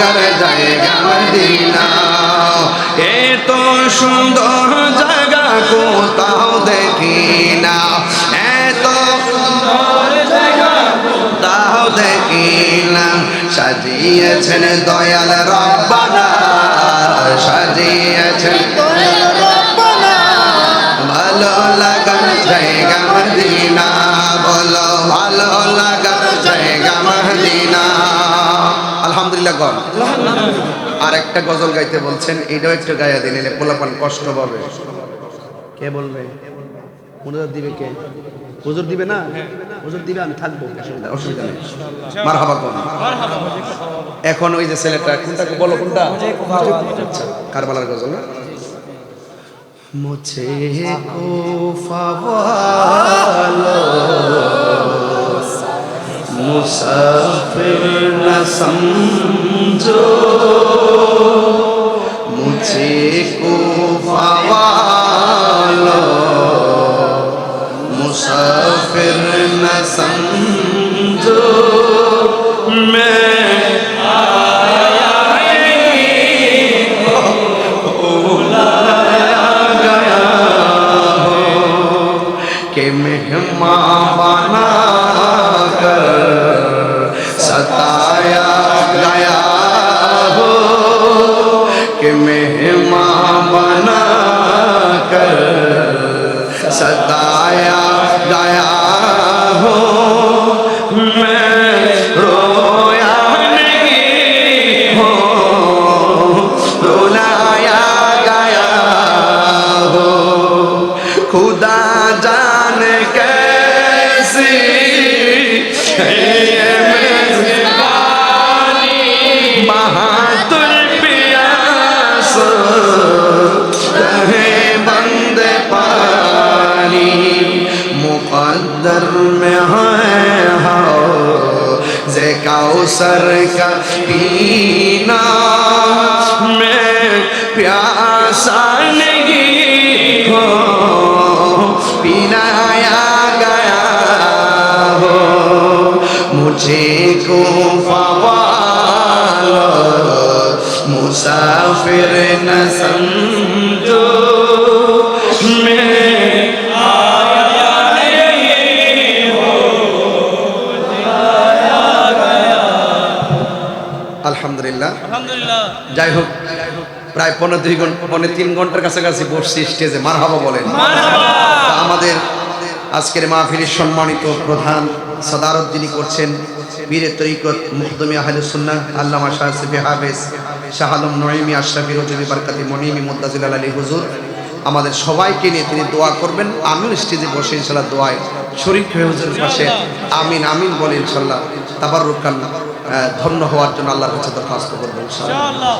লাগার জায়গা মদিনা এত সুন্দর জায়গা কোথাও দেখি না এত তাও না সাজিয়েছেন দয়াল রব্বানা, সাজিয়েছেন আলহামদুলিল্লাহ আর একটা গজল গাইতে বলছেন এটাও একটু গায়া দিন এলে পোলাপান কষ্ট পাবে। কে বলবে? অনুদার দিবে কে? হুজুর দিবে না? হুজুর দিবে আমি থাকব। অসুবিধা অসুবিধা নেই। মারহাবা কোন। এখন ওই যে ছেলেটা কোনটাকে বলো কোনটা? আচ্ছা, কারবালার গজল না মুছে মুসাফির না जो मुझे को पवालो मुसाफिर न समझो। मैं माँ बना कर सताया कि मेहमान बना कर सताया गया हो। मैं रोया नहीं हो। रुलाया गया हो। खुदा जान कैसी है काउसर का पीना मैं प्यासा नहीं हो पिलाया गया हो मुझे को फवालो मुसाफिर न समझो मैं যাই হোক প্রায় পনেরো দুই ঘণ্টা পনেরো তিন ঘণ্টার কাছাকাছি বসছি স্টেজে মার হাবা বলেন আমাদের আজকের মাহফিলের সম্মানিত প্রধান সদারত যিনি করছেন। বীরের তরিকত মুহদমি আহলে সুন্নাহ আল্লামা শাহ সিফি হাফেজ শাহ আলম নঈমি আশরাফি রজবি বারকাতি মনিমি মুদাজিল আলী হুজুর। আমাদের সবাইকে নিয়ে তিনি দোয়া করবেন। আমিও স্টেজে বসে ইনশাল্লাহ দোয়ায় শরীফ হয়ে হুজুরের পাশে। আমিন আমিন বলে ইনশাল্লাহ তাবার রুকান ধন্য হওয়ার জন্য আল্লাহর কাছে দরখাস্ত করব ইনশাআল্লাহ।